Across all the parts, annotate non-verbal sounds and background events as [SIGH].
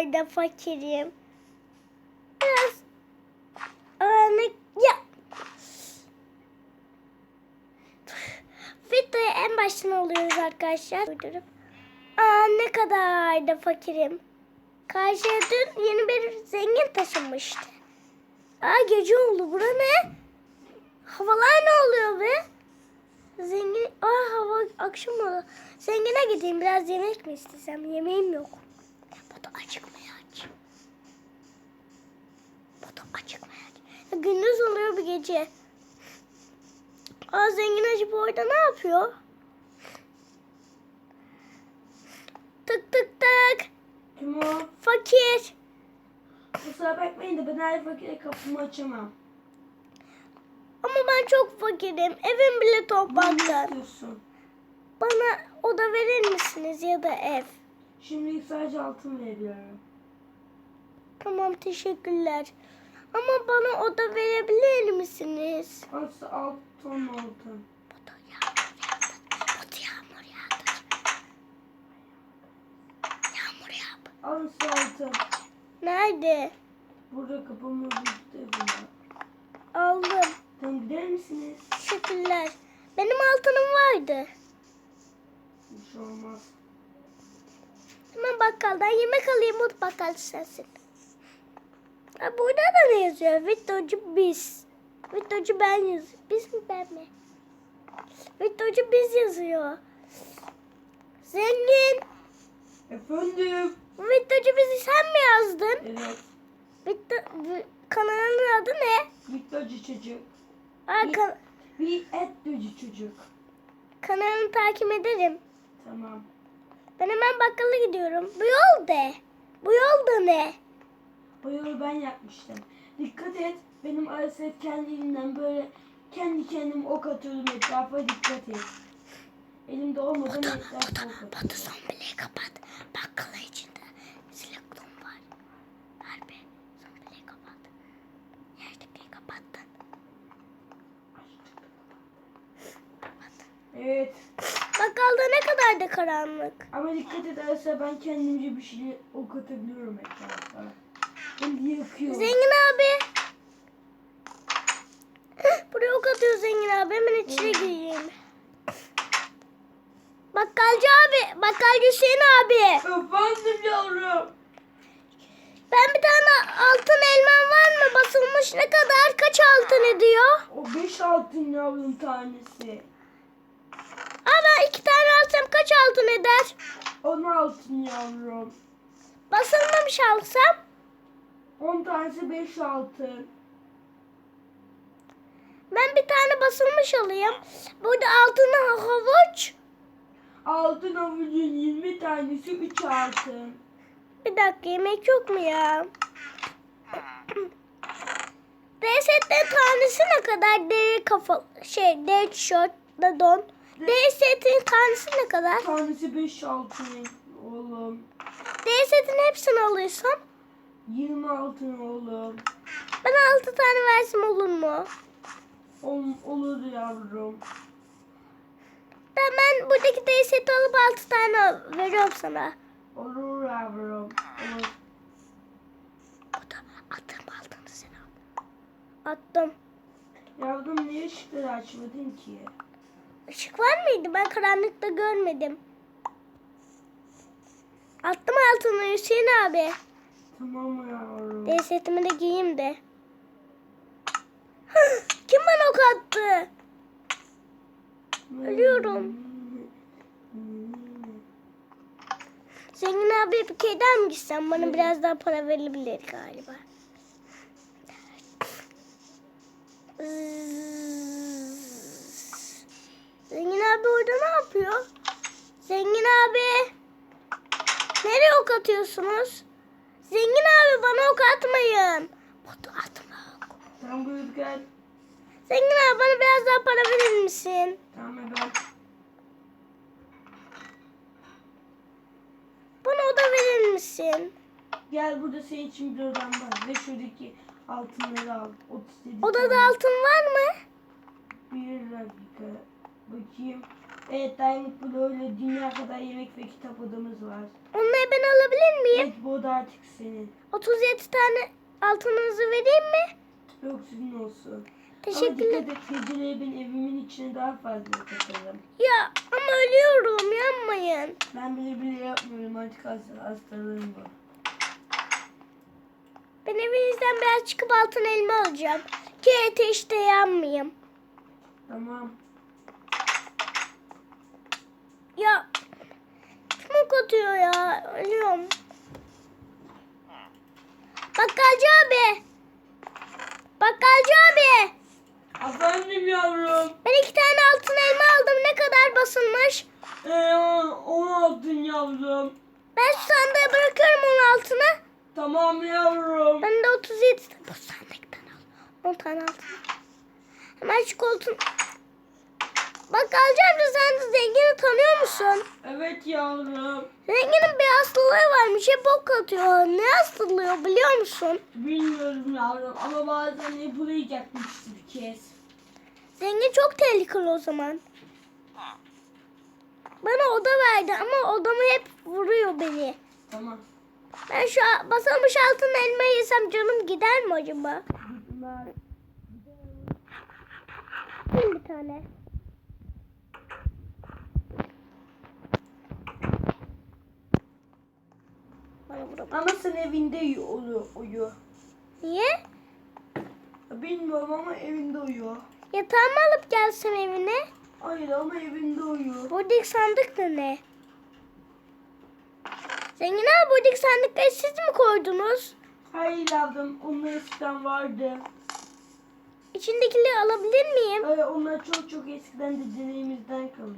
kadar da fakirim. Biraz ne ya Videoyu en baştan alıyoruz arkadaşlar. Durdurup. Aa ne kadar da fakirim. Karşıya dün yeni bir zengin taşınmıştı. Aa gece oldu. Bura ne? Havalar ne oluyor be? Zengin... Aa hava akşam oldu. Zengine gideyim biraz yemek mi istesem? Yemeğim yok. Bu da acıkmaya aç. Bu da acıkmaya aç. Ya gündüz oluyor bir gece. Aa zengin acaba orada ne yapıyor? Tık tık tık. Kim o? Fakir. Kusura bakmayın da ben her fakire kapımı açamam. Ama ben çok fakirim. Evim bile Ne istiyorsun? Bana oda verir misiniz ya da ev? Şimdi sadece altın veriyorum. Tamam teşekkürler. Ama bana oda verebilir misiniz? Nasıl altın altın? Bu da yağmur yağdı. Da yağmur yağdı. Yağmur yağdı. Al size altın. Nerede? Burada kapımın üstü bunlar. Aldım. Tamam gider misiniz? Teşekkürler. Benim altınım vardı. Bir şey olmaz. Hemen bakkaldan yemek alayım. O bakkal sensin. Ha, burada da ne yazıyor? Videocu biz. Videocu ben yazıyor. Biz mi ben mi? Videocu biz yazıyor. Zengin. Efendim? Videocu bizi sen mi yazdın? Evet. Bu- kanalın adı ne? Bitlocu çocuk. Aa, kan- Bir et çocuk. kanalını takip ederim. Tamam. Ben hemen bakkala gidiyorum. Bu yol de. Bu yol da ne? Yolu ben yapmıştım. Dikkat et. Benim Arasef kendi elimden böyle kendi kendime ok atıyorum etrafa dikkat et. Elimde olmadan etrafa ok atıyorum. Batı zombileri kapat. Bakkala içinde silikon var. Harbi zombileri kapat. Yerdeki kapattın. Kapat. Evet. Bakkalda ne kadar da karanlık. Ama dikkat et Arasef ben kendimce bir şey ok atabiliyorum etrafa. De yakıyor. Zengin abi. Buraya ok atıyor zengin abi. Hemen içine gireyim. Bakkalcı abi. Bakkalcı Hüseyin abi. Efendim yavrum. Ben bir tane altın elmam var mı? Basılmış ne kadar? Kaç altın ediyor? O beş altın yavrum tanesi. Ben iki tane alsam kaç altın eder? On altın yavrum. Basılmamış alsam? 10 tanesi 5 altın. Ben bir tane basılmış alayım. Burada altın havuç. Altın havucun 20 tanesi 3 altın. Bir dakika yemek yok mu ya? DST'nin tanesi ne kadar? Deri kafa şey deri tişört don. DST'nin tanesi ne kadar? Tanesi 5 altın oğlum. DST'nin hepsini alıyorsam 20 altın oğlum. Ben 6 tane versem olur mu? Ol, olur yavrum. Ben, ben buradaki değişeti alıp 6 tane veriyorum sana. Olur yavrum. Olur. Da attım altını sen. Attım. Yavrum niye ışıkları açmadın ki? Işık var mıydı? Ben karanlıkta görmedim. Attım altını Hüseyin abi. Tamam yavrum. Desetimi de giyeyim de. Kim bana ok attı? Ölüyorum. Zengin abi bir köyden mi gitsem bana biraz daha para verebilir galiba. Zengin abi orada ne yapıyor? Zengin abi. Nereye ok atıyorsunuz? Zengin abi bana ok atmayın. Botu atma. Tamam buyur gel. Zengin abi bana biraz daha para verir misin? Tamam ben. Bana oda verir misin? Gel burada senin için bir odam var. Ve şuradaki altınları al. 37 Odada tane. altın var mı? Bir dakika. Bakayım. Evet Diamond Blue'yla dünya kadar yemek ve kitap odamız var. Onları ben alabilir miyim? Evet bu oda artık senin. 37 tane altınınızı vereyim mi? Yok sizin olsun. Teşekkürler. Ama dikkat et geceleri ben evimin içine daha fazla katarım. Ya ama ölüyorum yanmayın. Ben bile bile yapmıyorum artık hasta, hastalığım bu. Ben evinizden biraz çıkıp altın elma alacağım. Ki ateşte yanmayayım. Tamam. Ya ok atıyor ya? Ölüyorum. Bakkalcı abi. Bakkalcı abi. Efendim yavrum. Ben iki tane altın elma aldım. Ne kadar basılmış? Ee, onu aldın yavrum. Ben şu sandığa bırakıyorum onun altına. Tamam yavrum. Ben de 37 tane bu sandıktan al. 10 tane altın. Hemen şu koltuğun... Bakkalcı amca sen de zengini tanıyor musun? Evet yavrum. Zenginin bir hastalığı varmış. Hep ok atıyor. Ne hastalığı biliyor musun? Bilmiyorum yavrum ama bazen yapılayacakmış bir kez. Zengin çok tehlikeli o zaman. Bana oda verdi ama odamı hep vuruyor beni. Tamam. Ben şu a- basılmış altın elma yesem canım gider mi acaba? Yiyeyim bir tane. Bana vurama. Ama sen evinde uyu. uyu. Niye? Bilmiyorum ama evinde uyu. Yatağımı alıp gelsem evine. Hayır ama evinde uyu. Buradaki sandık da ne? Zengin abi buradaki sandıkları siz mi koydunuz? Hayır yavrum onlar eskiden vardı. İçindekileri alabilir miyim? Hayır onlar çok çok eskiden dedelerimizden kalma.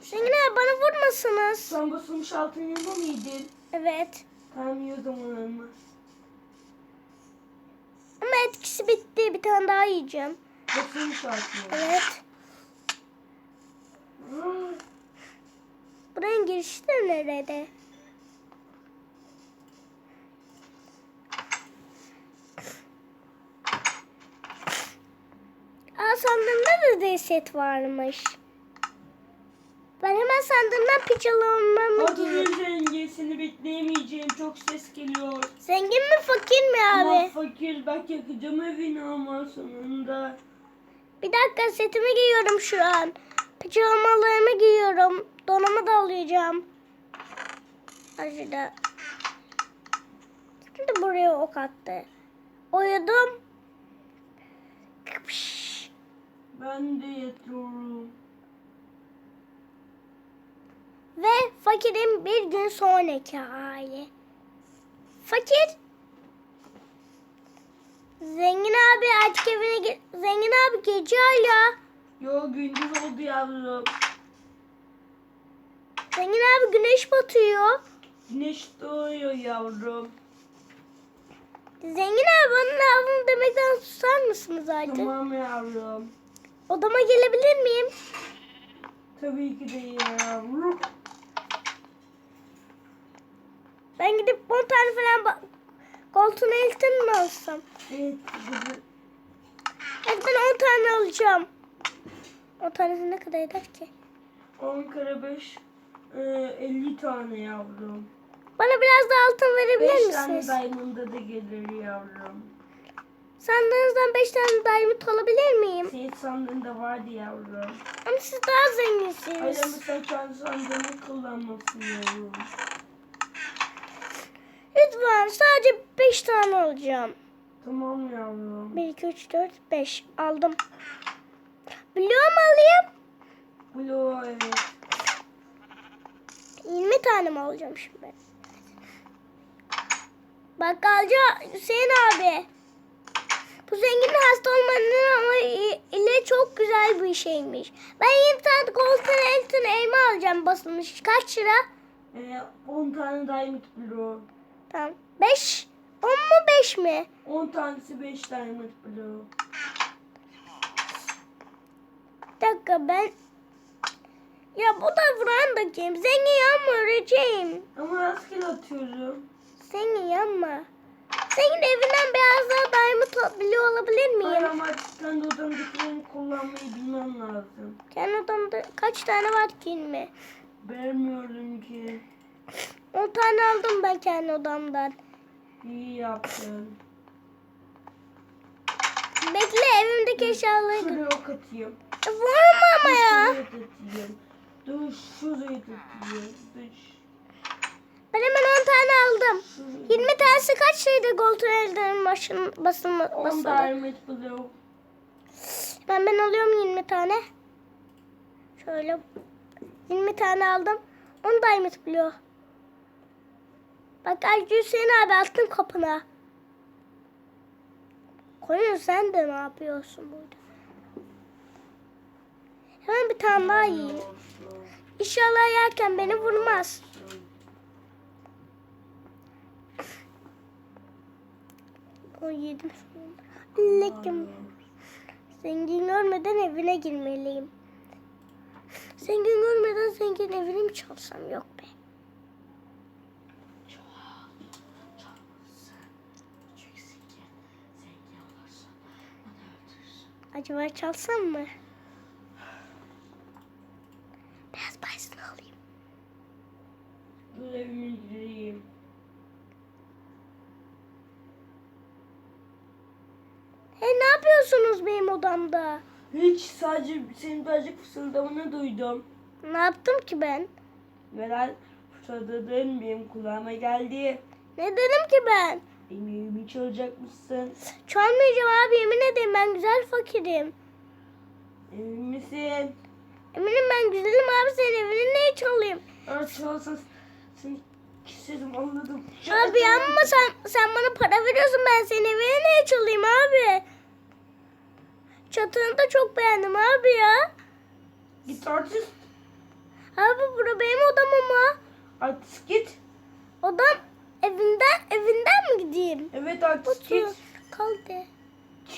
Zengin abi bana vurmasınız. Sen basılmış altın yanında mıydın? Evet. O zaman olmaz. Ama etkisi bitti. Bir tane daha yiyeceğim. Altın yanında. Evet. Buranın girişi de nerede? Aa sandığımda da deset varmış. Ben hemen sandığımdan piçalamamı Hadi giyiyorum. zengin seni bekleyemeyeceğim çok ses geliyor. Zengin mi fakir mi Ama abi? fakir bak yakacağım evini ama sonunda. Bir dakika setimi giyiyorum şu an. Pijamalarımı giyiyorum. Donumu da alacağım. Acıda. Şimdi buraya ok attı. Uyudum. Ben de yatıyorum. Ve fakirin bir gün sonraki hali. Fakir. Zengin abi artık evine ge- Zengin abi gece hala. Yo gündüz oldu yavrum. Zengin abi güneş batıyor. Güneş doğuyor yavrum. Zengin abi bana lazım demekten susar mısınız artık? Tamam yavrum. Odama gelebilir miyim? Tabii ki de yavrum. Ben gidip 10 tane falan koltuğuna elten mi alsam? Evet ben 10 tane alacağım. 10 tanesi ne kadar eder ki? 10 kere 5 e, 50 tane yavrum. Bana biraz da altın verebilir 5 tane misiniz? diamond'a da gelir yavrum. Sandığınızdan 5 tane diamond alabilir miyim? Senin sandığında vardı yavrum. Ama siz daha Hayır ama zenginsiniz. sen kendi sandığını kullanmasın yavrum. Lütfen sadece 5 tane alacağım. Tamam yavrum. 1, 2, 3, 4, 5 aldım. Biliyor mu alayım? Blue evet. 20 tane mi alacağım şimdi ben? Bakkalcı Hüseyin abi. Bu zenginin hasta olmanın ama ile çok güzel bir şeymiş. Ben 20 tane golden elton elma alacağım basılmış. Kaç lira? E, 10 tane diamond blue. Tamam. 5. 10 mu 5 mi? 10 tanesi 5 diamond blue. Bir dakika ben... Ya bu da vuran da kim? Zengin yanma öleceğim. Ama rastgele atıyorum. Zengin yanma. Senin evinden biraz daha diamond topluyor olabilir Hayır miyim? ama kendi odamdakilerini kullanmayı bilmem lazım. Kendi odamda kaç tane var ki mi? 10 tane aldım ben kendi odamdan. İyi yaptın. Bekle evimdeki eşyaları. Şuraya ok atayım. E, Vurma ama ya. Şuraya atayım. Dur şuraya atayım. Dur. Ben hemen 10 tane aldım. Şuraya. 20 tanesi kaç şeydi gold elden başın basılma 10 basılı. diamond blue. Ben ben alıyorum 20 tane. Şöyle 20 tane aldım. 10 diamond blue. Bak Ercü Hüseyin abi attım kapına. Koyun sen de ne yapıyorsun burada? Hemen bir tane daha yiyeyim. İnşallah yerken beni vurmaz. O yedim sonunda. Lekim. Zengin görmeden evine girmeliyim. Zengin görmeden zengin evini mi çalsam yok be. Acaba çalsam mı? Biraz parasını alayım. Gireyim. Hey ne yapıyorsunuz benim odamda? Hiç sadece senin birazcık fısıldamanı duydum. Ne yaptım ki ben? Neler fısıldadın benim kulağıma geldi. Ne dedim ki ben? Benim evimi çalacakmışsın. Çalmayacağım abi yemin ederim ben güzel fakirim. Emin misin? Eminim ben güzelim abi senin evini niye çalayım? Eğer çalsan seni keserim anladım. Abi ama sen, sen bana para veriyorsun ben senin evine niye çalayım abi? Çatını da çok beğendim abi ya. Git artist. Abi bura benim odam ama. Artist git. Odam evinden evinden mi gideyim? Evet Bot git. kaldı.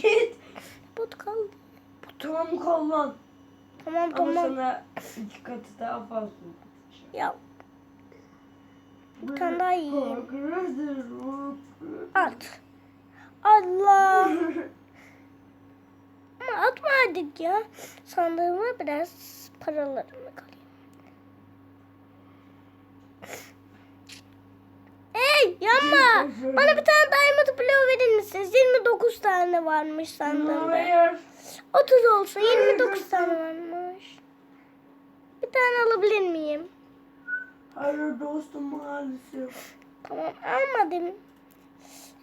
Git. Bot kaldı. Tamam kal lan. Tamam Ama tamam. sana iki katı daha fazla. Ya bir tane daha yiyeyim. At. Allah. [LAUGHS] Ama atmadık ya. Sandığıma biraz paralarımı koyayım. Bana bir tane diamond blow verir misiniz? 29 tane varmış sandığımda. Hayır. 30 olsun 29 tane varmış. Bir tane alabilir miyim? Hayır dostum maalesef. Tamam almadım.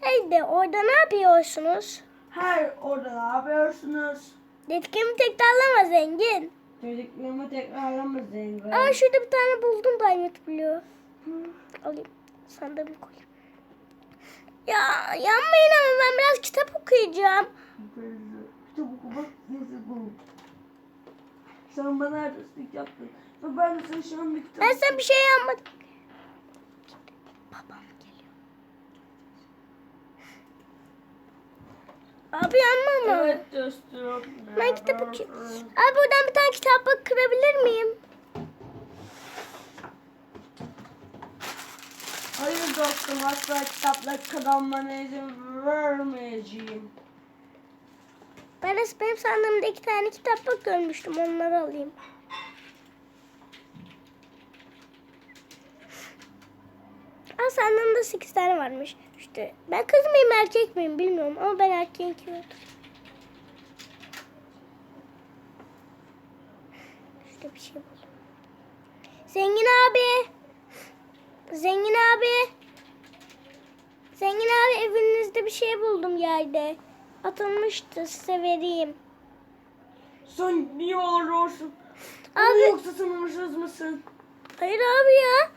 Hey de orada ne yapıyorsunuz? Hayır orada ne yapıyorsunuz? Detkimi tekrarlama zengin. Çocuklarımı tekrarlama zengin. Aa şurada bir tane buldum Diamond Blue. Alayım. Sandığımı koyayım. Ya yanmayın ama ben biraz kitap okuyacağım. Kitap okumak neyse bu. Sen bana artistlik yaptın. Ve ben de sana şu an bir kitap Ben sana bir şey yapmadım. Babam geliyor. Abi yanma mı? Evet dostum. Ben kitap okuyayım. Abi buradan bir tane kitap bak kırabilir miyim? Hayır dostum asla kitapla kazanmana izin vermeyeceğim. De benim sandığımda iki tane kitap bak görmüştüm. Onları alayım. Aa sandığımda sekiz tane varmış. İşte ben kız mıyım erkek miyim bilmiyorum ama ben erkeğin oturuyorum. İşte bir şey buldum. Zengin abi. Zengin abi. Zengin abi evinizde bir şey buldum yerde. Atılmıştı size vereyim. Sen niye ağlıyorsun? Abi-. Yoksa hırsız mısın? Hayır abi ya.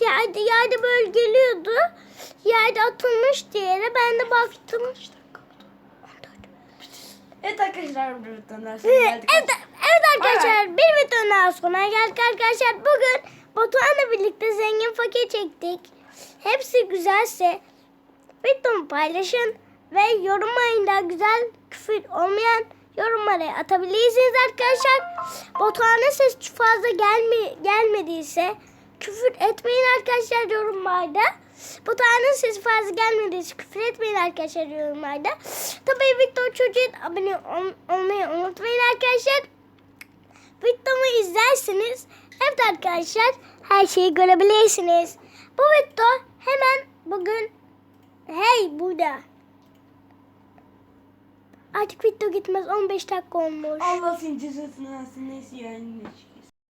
Yerde, yerde böyle geliyordu. Yerde atılmıştı yere. Ben de baktım. Evet arkadaşlar bir videodan Evet, evet, evet arkadaşlar bir videonun daha sonuna geldik arkadaşlar. Bugün Batuhan'la birlikte zengin fakir çektik. Hepsi güzelse videomu paylaşın ve yorumlayın da güzel küfür olmayan yorumları atabilirsiniz arkadaşlar. Batuhan'a ses fazla gelme, gelmediyse küfür etmeyin arkadaşlar yorumlarda. Bu tane sesi fazla gelmediği için küfür etmeyin arkadaşlar yorumlarda. Tabii Victor Çocuğun abone ol- olmayı unutmayın arkadaşlar. Videomu izlersiniz. Evet arkadaşlar her şeyi görebilirsiniz. Bu video hemen bugün hey burada. Artık video gitmez 15 dakika olmuş. Allah senin cezasını versin. Neyse yani.